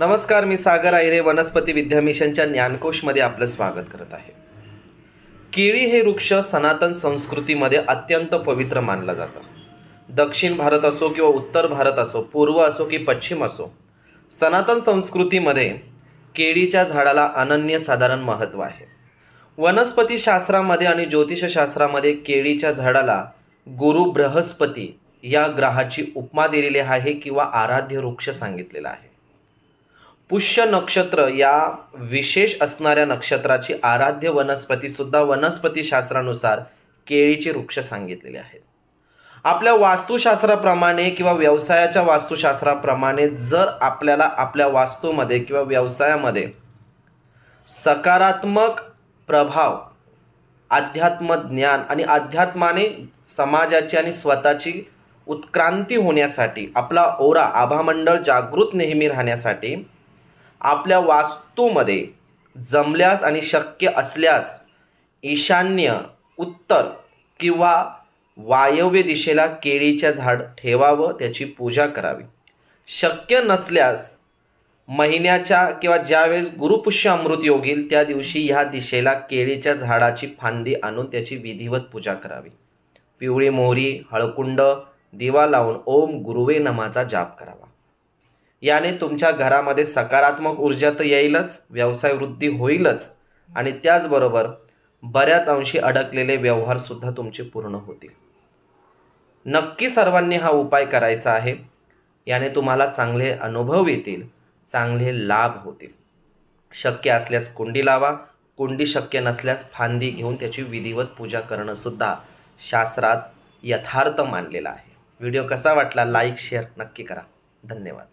नमस्कार मी सागर आयरे वनस्पती विद्या मिशनच्या ज्ञानकोशमध्ये आपलं स्वागत करत आहे. केळी हे वृक्ष सनातन संस्कृतीमध्ये अत्यंत पवित्र मानलं जातं. दक्षिण भारत असो किंवा उत्तर भारत असो पूर्व असो की पश्चिम असो सनातन संस्कृतीमध्ये केळीच्या झाडाला अनन्यसाधारण महत्त्व आहे. वनस्पतीशास्त्रामध्ये आणि ज्योतिषशास्त्रामध्ये केळीच्या झाडाला गुरु बृहस्पती या ग्रहाची उपमा दिलेली आहे किंवा आराध्य वृक्ष सांगितलेला आहे. पुष्य नक्षत्र या विशेष असणाऱ्या नक्षत्राची आराध्य वनस्पतीसुद्धा वनस्पतीशास्त्रानुसार केळीचे वृक्ष सांगितलेले आहेत. आपल्या वास्तुशास्त्राप्रमाणे किंवा व्यवसायाच्या वास्तुशास्त्राप्रमाणे जर आपल्याला आपल्या वास्तूमध्ये किंवा व्यवसायामध्ये सकारात्मक प्रभाव अध्यात्म ज्ञान आणि अध्यात्माने समाजाची आणि स्वतःची उत्क्रांती होण्यासाठी आपला ओरा आभामंडळ जागृत नेहमी राहण्यासाठी आपल्या वास्तूमध्ये जमल्यास आणि शक्य असल्यास ईशान्य उत्तर किंवा वायव्य दिशेला केळीच्या झाड ठेवावं त्याची पूजा करावी. शक्य नसल्यास महिन्याच्या किंवा ज्यावेळेस गुरुपुष्य अमृत योग येईल त्या दिवशी ह्या दिशेला केळीच्या झाडाची फांदी आणून त्याची विधिवत पूजा करावी. पिवळी मोहरी हळकुंड दिवा लावून ओम गुरुवे नमाचा जाप करावा. याने तुमच्या घरामध्ये सकारात्मक ऊर्जा तर येईलच व्यवसाय वृद्धी होईलच. आणि त्याचबरोबर बऱ्याच अंशी अडकलेले व्यवहारसुद्धा तुमचे पूर्ण होतील. नक्की सर्वांनी हा उपाय करायचा आहे. याने तुम्हाला चांगले अनुभव येतील चांगले लाभ होतील. शक्य असल्यास कुंडी लावा कुंडी शक्य नसल्यास फांदी घेऊन त्याची विधिवत पूजा करणं सुद्धा शास्त्रात यथार्थ मानलेलं आहे. व्हिडिओ कसा वाटला लाईक शेअर नक्की करा. धन्यवाद.